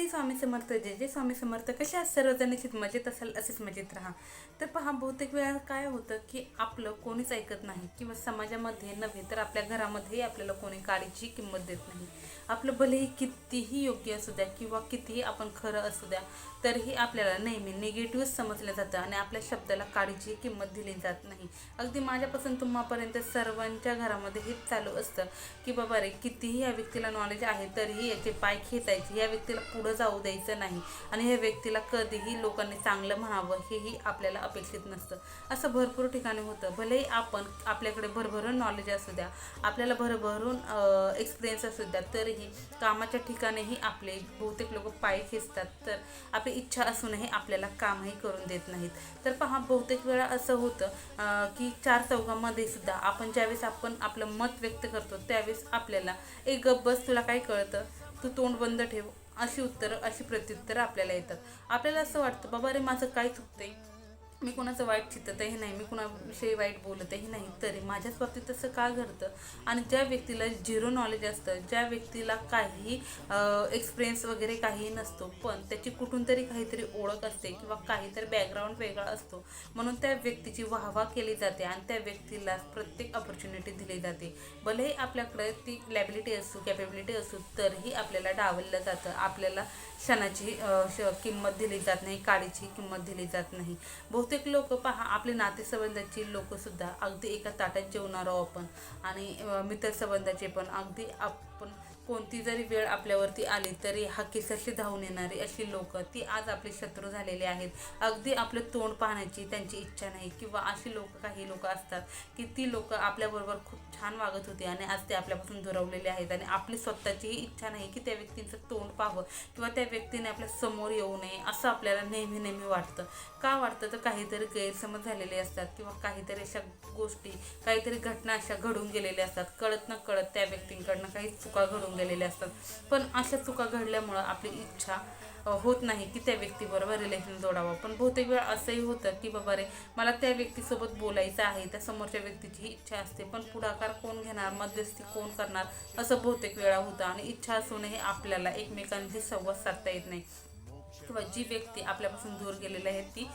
श्री स्वामी समर्थ जे जे स्वामी समर्थ कसे आज सर्वजण निश्चित मजेत असाल असेच मजेत राहा. तर पहा बहुतेक वेळा काय होतं की आपलं कोणीच ऐकत नाही किंवा समाजामध्ये नव्हे तर आपल्या घरामध्येही आपल्याला कोणी काळीची किंमत देत नाही. आपलं भलेही कितीही योग्य असू द्या किंवा कितीही आपण खरं असू द्या तरीही आपल्याला नेहमी निगेटिव्ह समजलं जातं आणि आपल्या शब्दाला काळीची किंमत दिली जात नाही. अगदी माझ्यापासून तुम्हापर्यंत सर्वांच्या घरामध्ये हेच चालू असतं की बाबा रे कितीही या व्यक्तीला नॉलेज आहे तरीही याचे पाय खेचायचे. या व्यक्तीला पुढं जाऊ द्यायचं नाही. आणि हे व्यक्तीला कधीही लोकांनी चांगलं म्हणावं हेही आपल्याला अपेक्षित नसतं. असं भरपूर ठिकाणी होतं. भलेही आपण आपल्याकडे भरभरून नॉलेज असू द्या आपल्याला भरभरून एक्सपिरियन्स असू द्या तरीही कामाच्या ठिकाणीही आपले बहुतेक लोक पाय खेचतात. तर आपली इच्छा असूनही आपल्याला कामही करून देत नाहीत. तर पहा बहुतेक वेळा असं होतं की चार चौघामध्ये सुद्धा आपण ज्यावेळेस आपण आपलं मत व्यक्त करतो त्यावेळेस आपल्याला एक गप्प बस तुला काय कळतं? तू तोंड बंद ठेव. अशी उत्तरं अशी प्रत्युत्तरं आपल्याला येतात. आपल्याला असं वाटतं बाबा रे माझं काय चुकतंय? मी कोणाचं वाईट चित्ततही नाही मी कोणाविषयी वाईट बोलतही नाही तरी माझ्याच बाबतीत तसं का घडतं? आणि ज्या व्यक्तीला झिरो नॉलेज असतं ज्या व्यक्तीला काही एक्सपिरियन्स वगैरे काहीही नसतो पण त्याची कुठून तरी काहीतरी ओळख असते किंवा काहीतरी बॅकग्राऊंड वेगळा असतो म्हणून त्या व्यक्तीची वाहवा केली जाते आणि त्या व्यक्तीला प्रत्येक ऑपॉर्च्युनिटी दिली जाते. भलेही आपल्याकडे ती लॅबिलिटी असू कॅपेबिलिटी असू तरीही आपल्याला डावललं जातं. आपल्याला क्षणाची श- किंमत दिली जात नाही काडीची किंमत दिली जात नाही. बहुतेक लोक पहा आपले नातेसंबंधाची लोकंसुद्धा अगदी एका ताटात जेवणार आहोत आपण. आणि मित्रसंबंधाचे पण. अगदी आपण कोणती जरी वेळ आपल्यावरती आली तरी हा केसाशी धावून येणारी अशी लोक ती आज आपले शत्रू झालेले आहेत. अगदी आपलं तोंड पाहण्याची त्यांची इच्छा नाही. किंवा अशी लोक काही लोक असतात की ती लोक आपल्याबरोबर खूप छान वागत होती आणि आज ते आपल्यापासून दुरावलेले आहेत. आणि आपली स्वतःचीही इच्छा नाही की त्या व्यक्तीचं तोंड पाहावं किंवा त्या व्यक्तीने आपल्यासमोर येऊ नये असं आपल्याला नेहमी नेहमी वाटतं. का वाटतं? तर काहीतरी गैरसमज झालेले असतात किंवा काहीतरी अशा गोष्टी काहीतरी घटना अशा घडून गेलेल्या असतात. कळत न कळत त्या व्यक्तींकडनं काही चुका घडून गेलेल्या असतात. पण अशा चुका घडल्यामुळं आपली इच्छा होत नाही की त्या व्यक्तीबरोबर रिलेशन जोडावं. पण बहुतेक वेळा असंही होतं की बाबा रे मला त्या व्यक्तीसोबत बोलायचं आहे त्या समोरच्या व्यक्तीची इच्छा असते पण पुढाकार कोण घेणार? मध्यस्थी कोण करणार? असं बहुतेक वेळा होतं. आणि इच्छा असूनही आपल्याला एकमेकांशी संवाद साधता येत नाही. किंवा जी व्यक्ती आपल्यापासून दूर गेलेली आहे ती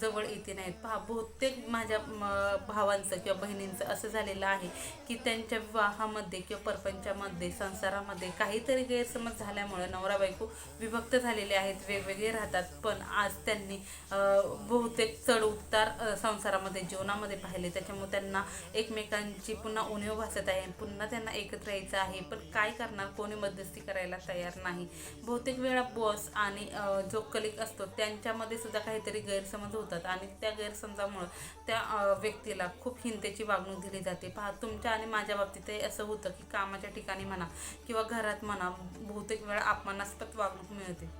जवळ येते नाहीत. पहा बहुतेक माझ्या म, भावांचं किंवा बहिणींचं असं झालेलं आहे की त्यांच्या विवाहामध्ये किंवा परपंचामध्ये संसारामध्ये काहीतरी गैरसमज झाल्यामुळे नवरा बायको विभक्त झालेले आहेत वेगवेगळे राहतात. पण आज त्यांनी बहुतेक चढ उतार संसारामध्ये जीवनामध्ये पाहिले. त्याच्यामुळे त्यांना एकमेकांची पुन्हा उणीव भासत आहे. पुन्हा त्यांना एकत्र यायचं आहे. पण काय करणार? कोणी मध्यस्थी करायला तयार नाही. बहुतेक वेळा बॉस आणि जो कलिक असतो त्यांच्यामध्ये सुद्धा काहीतरी गैरसमज होतात आणि त्या गैरसमजामुळं त्या व्यक्तीला खूप हिंतेची वागणूक दिली जाते. पहा तुमच्या आणि माझ्या बाबतीतही असं होतं की कामाच्या ठिकाणी म्हणा किंवा घरात म्हणा बहुतेक वेळा अपमानास्पद वागणूक मिळते.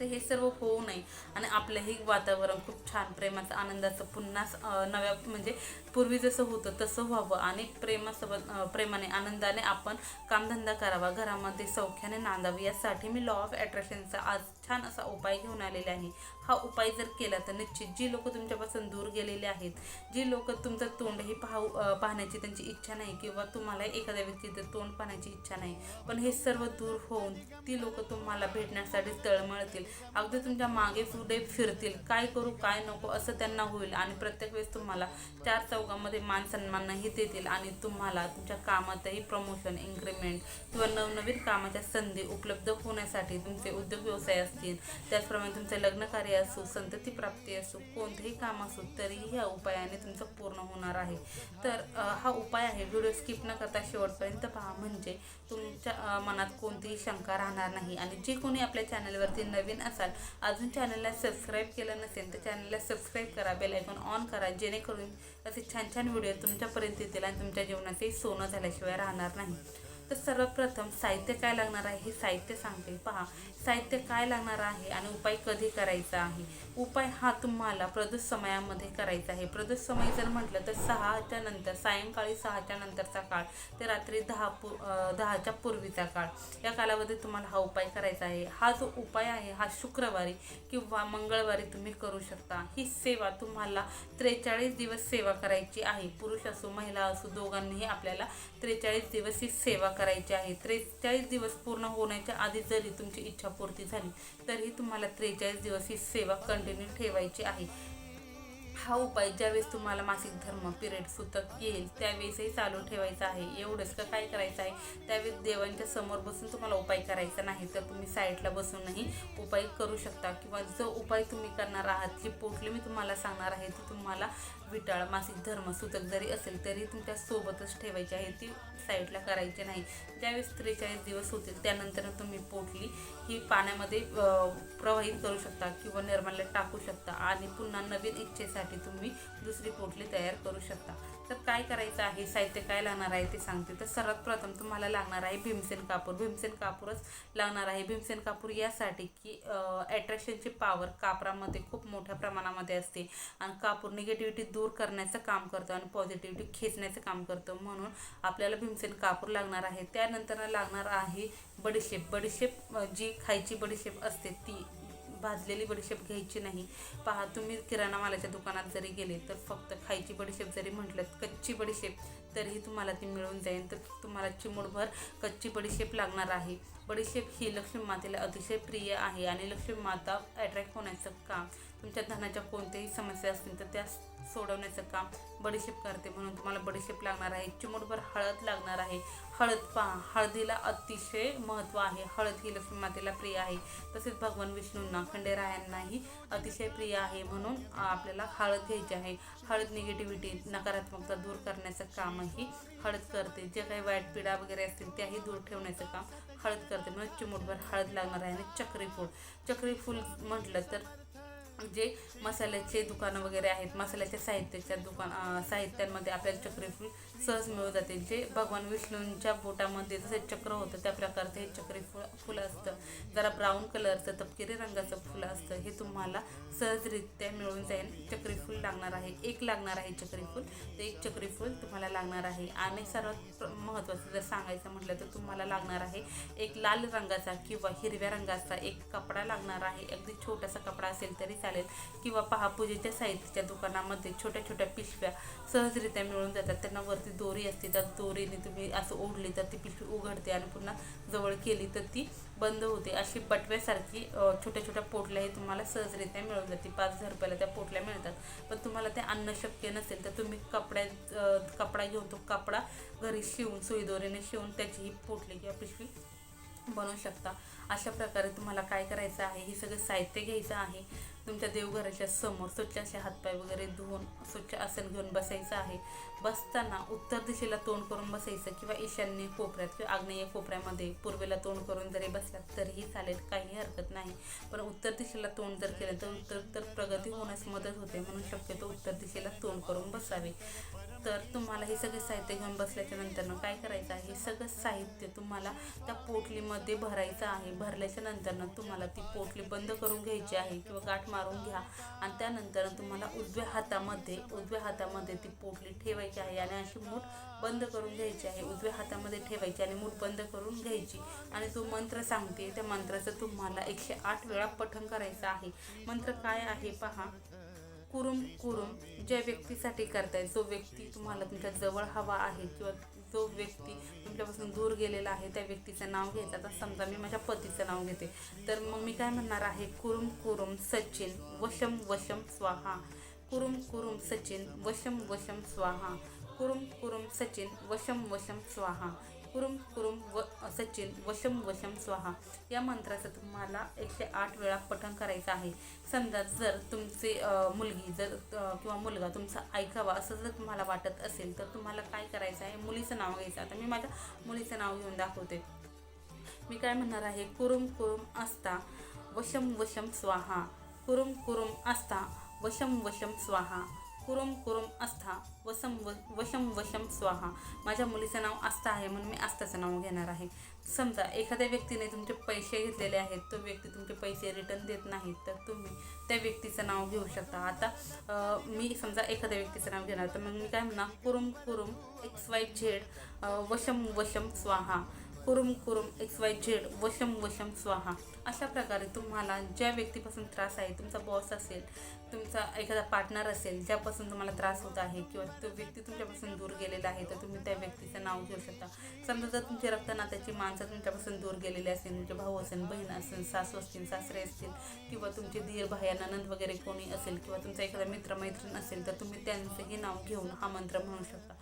तर हे सर्व होऊ नये. आणि आपलंही वातावरण खूप छान प्रेमाचं आनंदाचं पुन्हा नव्या म्हणजे पूर्वी जसं होतं तसं व्हावं. आणि प्रेमासोबत प्रेमाने आनंदाने आपण कामधंदा करावा. घरामध्ये सौख्याने नांदावी. यासाठी मी लॉ ऑफ अट्रॅक्शनचा आज छान असा उपाय घेऊन आलेला आहे. हा उपाय जर केला तर निश्चित जी लोक तुमच्यापासून दूर गेलेले आहेत जी लोक तुमचं तोंडही पाहू पाहण्याची त्यांची इच्छा नाही किंवा तुम्हाला एखाद्या व्यक्तीचं तोंड पाहण्याची इच्छा नाही पण हे सर्व दूर होऊन ती लोक तुम्हाला भेटण्यासाठी तळमळतील. अगदी तुमच्या मागे पुढे फिरतील. काय करू काय नको असं त्यांना होईल. आणि प्रत्येक वेळेस तुम्हाला चार चौघामध्ये मान सन्मानही देतील. आणि तुम्हाला तुमच्या कामातही प्रमोशन इन्क्रीमेंट किंवा नवनवीन कामाच्या संधी उपलब्ध होण्यासाठी तुमचे उद्योग व्यवसाय असतील. त्याचप्रमाणे तुमचे लग्न कार्य असो संतती प्राप्ती असो कोणतेही काम असो तरीही ह्या उपायाने तुमचं पूर्ण होणार आहे. तर हा उपाय आहे. व्हिडिओ स्किप न करता शेवटपर्यंत पहा. म्हणजे तुमच्या मनात कोणतीही शंका राहणार नाही. आणि जे कोणी आपल्या चॅनलवरती नवीन असाल अजून चॅनलला सबस्क्राईब केलं नसेल तर चॅनलला सबस्क्राईब करा बेल आयकॉन ऑन करा जेणेकरून असे छान छान व्हिडिओ तुमच्यापर्यंत येतील आणि तुमच्या जीवनाचे सोनं झाल्याशिवाय राहणार नाही. तर सर्वप्रथम साहित्य काय लागणार आहे हे साहित्य सांगते. पहा साहित्य काय लागणार आहे आणि उपाय कधी करायचा आहे? उपाय हा तुम्हाला प्रदोष समयामध्ये करायचा आहे. प्रदोष समय जर म्हटलं तर सहाच्या नंतर सायंकाळी सहाच्या नंतरचा काळ ते रात्री दहा पू दहाच्या पूर्वीचा काळ. या कालावधीत तुम्हाला हा उपाय करायचा आहे. हा जो उपाय आहे हा शुक्रवारी किंवा मंगळवारी तुम्ही करू शकता. ही सेवा तुम्हाला त्रेचाळीस दिवस सेवा करायची आहे. पुरुष असो महिला असो दोघांनीही आपल्याला त्रेचाळीस दिवस ही सेवा करायची आहे. त्रेचाळीस दिवस पूर्ण होण्याच्या आधी जरी तुमची इच्छापूर्ती झाली तरीही तुम्हाला त्रेचाळीस दिवस ही सेवा कंटिन्यू ठेवायची आहे. हा उपाय ज्यावेळेस तुम्हाला मासिक धर्म पिरियड सुतक येईल त्यावेळेसही चालू ठेवायचा आहे. एवढंच का काय करायचं आहे? त्यावेळेस देवांच्या समोर बसून तुम्हाला उपाय करायचा नाही तर तुम्ही साईडला बसूनही उपाय करू शकता. किंवा जो उपाय तुम्ही करणार आहात जी पोटली मी तुम्हाला सांगणार आहे ती तुम्हाला विटाळ मासिक धर्म सूचक जरी असेल तरी तुमच्या सोबतच ठेवायची आहे. ती साईडला करायची नाही. ज्यावेळेस त्रेचाळीस दिवस होतील त्यानंतर तुम्ही पोटली ही पाण्यामध्ये प्रवाहित करू शकता किंवा निर्माल्यात टाकू शकता आणि पुन्हा नवीन इच्छेसाठी तुम्ही दुसरी पोटली तयार करू शकता. काय करायचं आहे साहित्य काय लागणार आहे ते सांगते. तर सर्वात प्रथम तुम्हाला लागणार आहे भीमसेन कापूर. भीमसेन कापूरच लागणार आहे. भीमसेन कापूर यासाठी की ॲट्रॅक्शनची पॉवर कापरामध्ये खूप मोठ्या प्रमाणामध्ये असते. आणि कापूर निगेटिव्हिटी दूर करण्याचं काम करतं आणि पॉझिटिव्हिटी खेचण्याचं काम करतं. म्हणून आपल्याला भीमसेन कापूर लागणार आहे. त्यानंतर लागणार आहे बडीशेप. बडीशेप जी खायची बडीशेप असते ती भाजलेली बडीशेप घ्यायची नाही. पहा तुम्ही किराणा मालाच्या दुकानात जरी गेले तर फक्त खायची बडीशेप जरी म्हटलं कच्ची बडीशेप तरीही तुम्हाला ती मिळून जाईल. तर तुम्हाला चिमूडभर कच्ची बडीशेप लागणार आहे. बडीशेप ही लक्ष्मी मातेला अतिशय प्रिय आहे आणि लक्ष्मी माता अट्रॅक्ट होण्याचं काम. तुमच्या धनाच्या कोणत्याही समस्या असतील तर त्या सोडवण्याचं काम बडीशेप करते म्हणून तुम्हाला बडीशेप लागणार आहे. चिमूटभर हळद लागणार आहे. हळद पहा हळदीला अतिशय महत्त्व आहे. हळद ही लक्ष्मी मातेला प्रिय आहे. तसेच भगवान विष्णूंना खंडेरायांनाही अतिशय प्रिय आहे म्हणून आपल्याला हळद घ्यायची आहे. हळद निगेटिव्हिटी नकारात्मकता दूर करण्याचं कामही हळद करते. जे काही वाईट पिढा वगैरे असतील त्याही दूर ठेवण्याचं काम हळद करते. म्हणून चिमूटभर हळद लागणार आहे आणि चक्री चक्रीफूल चक्री म्हटलं तर जे मसाल्याचे दुकानं वगैरे आहेत मसाल्याच्या साहित्याच्या दुकान साहित्यांमध्ये आपल्याला चक्रीफूल सहज मिळून जाते. जे भगवान विष्णूंच्या बोटामध्ये जसं चक्र होतं त्या प्रकारचं हे चक्री फुल फुलं असतं. जरा ब्राऊन कलरचं तपकिरी रंगाचं फुलं असतं. हे तुम्हाला सहजरित्या मिळून जाईल. चक्रीफूल लागणार आहे. एक लागणार आहे चक्रीफूल ते एक चक्रीफूल तुम्हाला लागणार आहे. आणि सर्वात प्र- महत्त्वाचं जर सांगायचं म्हटलं तर तुम्हाला लागणार आहे एक लाल रंगाचा किंवा हिरव्या रंगाचा एक कपडा लागणार आहे. अगदी छोटासा कपडा असेल तरी चालेल. किंवा पहा पूजेच्या साहित्याच्या दुकानामध्ये छोट्या छोट्या पिशव्या सहजरित्या मिळून जातात. त्यांना वर वरती दोरी असते त्या दोरीने तुम्ही असं ओढली तर ती पिशवी उघडते आणि पुन्हा जवळ केली तर ती बंद होते. अशी बटव्यासारखी छोट्या छोट्या छोट्या पोटल्याही तुम्हाला सहजरित्या मिळून जाते. पाच हजार रुपयाला त्या पोटल्या मिळतात. पण तुम्हाला ते आणणं शक्य नसेल तर तुम्ही कपड्या कपडा घेऊन तो कपडा घरी शिवून सुईदोरीने शिवून त्याची ही पोटली किंवा पिशवी बनवू शकता. अशा प्रकारे तुम्हाला काय करायचं आहे? हे सगळं साहित्य घ्यायचं आहे. तुमच्या देवघराच्या समोर स्वच्छ असे हातपाय वगैरे धुवून स्वच्छ आसन घेऊन बसायचं आहे. बसताना उत्तर दिशेला तोंड करून बसायचं किंवा ईशान्य कोपऱ्यात किंवा आग्नेय कोपऱ्यामध्ये पूर्वेला तोंड करून जरी बसलात तरीही चालेल काही हरकत नाही. पण उत्तर दिशेला तोंड जर केलं तर उत्तर तर प्रगती होण्यास मदत होते म्हणून शक्यतो उत्तर दिशेला तोंड करून बसावे. तर तुम्हाला हे सगळे साहित्य घेऊन बसल्याच्या नंतरनं काय करायचं आहे? हे सगळं साहित्य तुम्हाला त्या पोटलीमध्ये भरायचं आहे. भरल्याच्या नंतरनं तुम्हाला ती पोटली बंद करून घ्यायची आहे किंवा गाठ मारून घ्या. आणि त्यानंतर तुम्हाला उजव्या हातामध्ये उजव्या हातामध्ये ती पोटली ठेवायची आहे आणि अशी मूठ बंद करून घ्यायची आहे. उजव्या हातामध्ये ठेवायची आणि मूठ बंद करून घ्यायची. आणि तो मंत्र सांगते त्या मंत्राचं तुम्हाला एकशे आठ वेळा पठण करायचं आहे. मंत्र काय आहे? पहा. कुरुम कुरुम ज्या व्यक्तीसाठी करताय जो व्यक्ती तुम्हाला तुमच्या जवळ हवा आहे किंवा जो व्यक्ती तुमच्यापासून दूर गेलेला आहे त्या व्यक्तीचं नाव घ्यायचं. आता समजा मी माझ्या पतीचं नाव घेते. तर मग मी काय म्हणणार आहे? कुरुम कुरुम सचिन वशम वशम स्वाहा. कुरुम कुरुम सचिन वशम वशम स्वाहा. कुरुम कुरुम सचिन वशम वशम स्वाहा. कुरुम कुरुम व सचिन वशम वशम स्वाहा या मंत्राचं तुम्हाला एकशे आठ वेळा पठण करायचं आहे. समजा जर तुमचे मुलगी जर किंवा मुलगा तुमचा ऐकावा असं जर तुम्हाला वाटत असेल तर तुम्हाला काय करायचं आहे? मुलीचं नाव घ्यायचं. आता मी माझ्या मुलीचं नाव घेऊन दाखवते. मी काय म्हणणार आहे? कुरुम कुरुम असता वशम वशम स्वाहा. कुरुम कुरुम असता वशम वशम स्वाहा. कुरुम कुरुम आस्था वसम व वशम वशम स्वाहा. माझ्या मुलीचं नाव आस्था आहे म्हणून मी आस्थाचं नाव घेणार आहे. समजा एखाद्या व्यक्तीने तुमचे पैसे घेतलेले आहेत तो व्यक्ती तुमचे पैसे रिटर्न देत नाही तर तुम्ही त्या व्यक्तीचं नाव घेऊ शकता. आता मी समजा एखाद्या व्यक्तीचं नाव घेणार तर मग मी काय म्हणणार? कुरुम कुरुम एक्स वाय झेड वशम वशम स्वाहा. कुरुम कुरुम एक्स वाय झेड वशम वशम स्वाहा. अशा प्रकारे तुम्हाला ज्या व्यक्तीपासून त्रास आहे तुमचा बॉस असेल तुमचा एखादा पार्टनर असेल ज्यापासून तुम्हाला त्रास होत आहे किंवा तो व्यक्ती तुमच्यापासून दूर गेलेला आहे तर तुम्ही त्या व्यक्तीचं नाव घेऊ शकता. समजा जर तुमचे रक्तनात्याची माणसं तुमच्यापासून दूर गेलेली असेल तुमचे भाऊ असेल बहीण असेल सासू असतील सासरे असतील किंवा तुमचे धीर भाया ननंद वगैरे कोणी असेल किंवा तुमचा एखादा मित्रमैत्रीण असेल तर तुम्ही त्यांचंही नाव घेऊन हा मंत्र म्हणू शकता.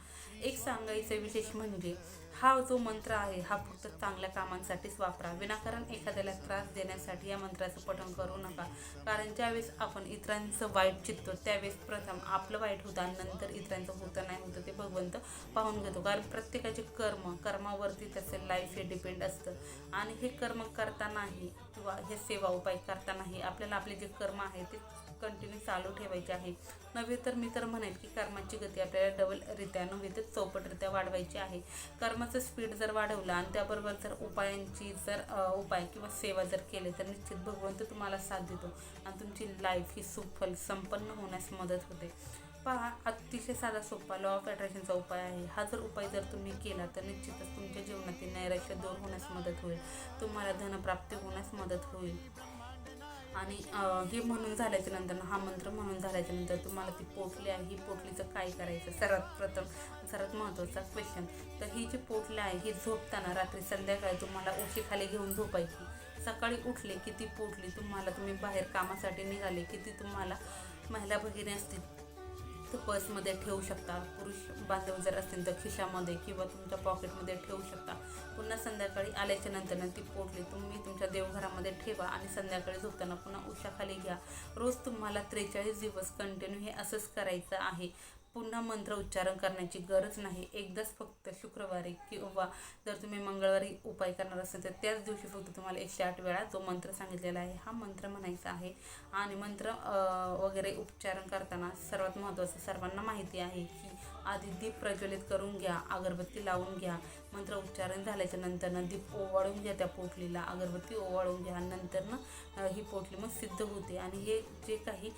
एक सांगायचं विशेष म्हणजे हा जो मंत्र आहे हा फक्त चांगल्या कामांसाठीच वापरा. विनाकारण एखाद्याला त्रास देण्यासाठी या मंत्राचं पठण करू नका. कारण ज्यावेळेस आपण इतरांचं वाईट चित्तो त्यावेळेस प्रथम आपलं वाईट होतं आणि नंतर इतरांचं होतं नाही होतं ते भगवंत पाहून घेतो. कारण प्रत्येकाचे कर्म कर्मावरती त्याचं लाईफ हे डिपेंड असतं. आणि हे कर्म करतानाही किंवा हे सेवा उपाय करतानाही आपल्याला आपले जे कर्म आहे ते कंटिन्यू चालू ठेवायची आहे. नव्हे तर मी तर म्हणेल की कर्माची गती आपल्याला डबलरित्या नव्हे तर चौपटरित्या वाढवायची आहे. कर्माचं स्पीड जर वाढवलं आणि त्याबरोबर जर उपायांची जर उपाय किंवा सेवा जर केले तर निश्चित भगवंत तुम्हाला साथ देतो आणि तुमची लाईफ ही सुफल संपन्न होण्यास मदत होते. पहा अतिशय साधा सोपा लॉ ऑफ अट्रॅक्शनचा उपाय आहे. हा जर उपाय जर तुम्ही केला तर निश्चितच तुमच्या जीवनातील नैराश्य दूर होण्यास मदत होईल. तुम्हाला धनप्राप्ती होण्यास मदत होईल. आणि हे म्हणून झाल्याच्यानंतर हा मंत्र म्हणून झाल्याच्यानंतर तुम्हाला ती पोटली आहे ही पोटलीचं काय करायचं? सर्वात प्रथम सर्वात महत्त्वाचा क्वेश्चन तर ही जी पोटली आहे ही झोपताना रात्री संध्याकाळी तुम्हाला उशीखाली घेऊन झोपायची. सकाळी उठले की ती पोटली तुम्हाला तुम्ही बाहेर कामासाठी निघाले की ती तुम्हाला महिला भगिनी असतील. तर पर्समध्ये ठेवू शकता. पुरुष बांधव जर असतील तर खिशामध्ये किंवा तुमच्या पॉकेटमध्ये ठेवू शकता. पुन्हा संध्याकाळी आल्याच्यानंतर ती पोटली तुम्ही तुमच्या देवघरामध्ये ठेवा आणि संध्याकाळी झोपताना पुन्हा उशाखाली घ्या. रोज तुम्हाला त्रेचाळीस दिवस कंटिन्यू हे असंच करायचं आहे. पुन्हा मंत्र उच्चारण करण्याची गरज नाही. एकदाच फक्त शुक्रवारी किंवा जर तुम्ही मंगळवारी उपाय करणार असेल तर त्याच दिवशी फक्त तुम्हाला एकशे आठ वेळा जो मंत्र सांगितलेला आहे हा मंत्र म्हणायचा आहे. आणि मंत्र वगैरे उच्चारण करताना सर्वात महत्त्वाचं सर्वांना माहिती आहे की आधी दीप प्रज्वलित करून घ्या अगरबत्ती लावून घ्या. मंत्र उच्चारण झाल्याच्या नंतरनं दीप ओवाळून घ्या त्या पोटलीला. अगरबत्ती ओवाळून घ्या नंतरनं ही पोटली मग सिद्ध होते. आणि हे जे काही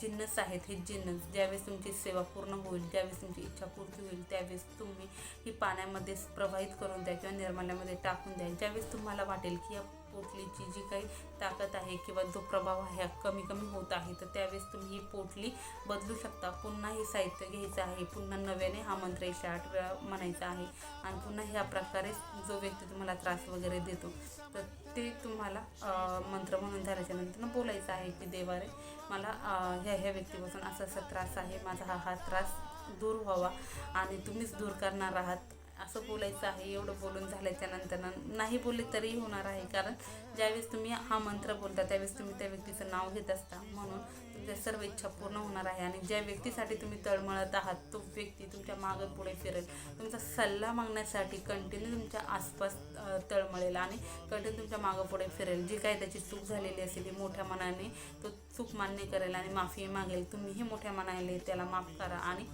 जिन्नस आहेत हे जिन्नस ज्यावेळेस तुमची सेवा पूर्ण होईल ज्यावेळेस तुमची इच्छा पूर्ती होईल त्यावेळेस तुम्ही ही पाण्यामध्ये प्रवाहित करून द्या किंवा निर्माल्यामध्ये टाकून द्या. ज्यावेळेस तुम्हाला वाटेल की या पोटलीची जी काही ताकद आहे किंवा जो प्रभाव आहे कमी कमी होत आहे तर त्यावेळेस तुम्ही ही पोटली बदलू शकता. पुन्हा हे साहित्य घ्यायचं आहे. पुन्हा नव्याने हा मंत्र एकशे आठ वेळा म्हणायचा आहे. आणि पुन्हा ह्या प्रकारे जो व्यक्ती तुम्हाला त्रास वगैरे देतो तर ते तुम्हाला मंत्र म्हणून झाल्याच्यानंतर बोलायचं आहे की देवारे मला ह्या ह्या व्यक्तीपासून असा असा त्रास आहे. माझा हा हा त्रास दूर व्हावा आणि तुम्हीच दूर करणार आहात. असं बोलायचं आहे एवढं बोलून झाल्याच्यानंतर नाही बोलले तरीही होणार आहे. कारण ज्यावेळेस तुम्ही हा मंत्र बोलता त्यावेळेस तुम्ही त्या व्यक्तीचं नाव घेत असता. म्हणून तुमच्या सर्व इच्छा पूर्ण होणार आहे. आणि ज्या व्यक्तीसाठी तुम्ही तळमळत आहात तो व्यक्ती तुमच्या मागं पुढे फिरेल. तुमचा सल्ला मागण्यासाठी कंटिन्यू तुमच्या आसपास तळमळेल आणि कंटिन्यू तुमच्या मागं पुढे फिरेल. जी काही त्याची चूक झालेली असेल ती मोठ्या मनाने तो चूक मान्य करेल आणि माफी मागेल. तुम्हीही मोठ्या मनाने त्याला माफ करा आणि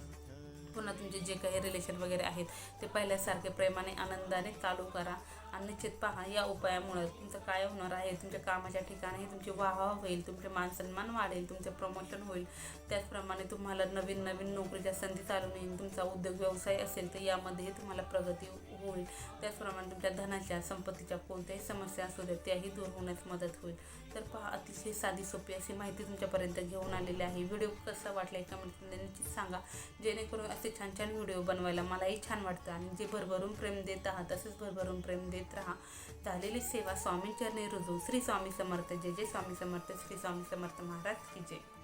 पुन्हा तुमचे जे काही रिलेशन वगैरे आहेत ते पहिल्यासारखे प्रेमाने आनंदाने चालू करा. आणि निश्चित पहा या उपायामुळे तुमचं काय होणार आहे? तुमच्या कामाच्या ठिकाणी तुमची वाहवा होईल तुमचे मानसन्मान वाढेल तुमचं प्रमोशन होईल. त्याचप्रमाणे तुम्हाला नवीन नवीन नोकरीच्या संधी चालून येईल तुमचा उद्योग व्यवसाय असेल तर यामध्येही तुम्हाला प्रगती होईल. त्याचप्रमाणे तुमच्या धनाच्या संपत्तीच्या कोणत्याही समस्या असू द्या त्याही दूर होण्यास मदत होईल. तर पहा अतिशय साधी सोपी अशी माहिती तुमच्यापर्यंत घेऊन आलेली आहे. व्हिडिओ कसा वाटला कमेंटमध्ये निश्चित सांगा. जेणेकरून असे छान छान व्हिडिओ बनवायला मलाही छान वाटतं. आणि जे भरभरून प्रेम देत आहात तसेच भरभरून प्रेम देत देत राहा झालेली सेवा स्वामींचरणी रुजू श्री स्वामी समर्थ. जय जय स्वामी समर्थ. श्री स्वामी समर्थ. महाराज की जय.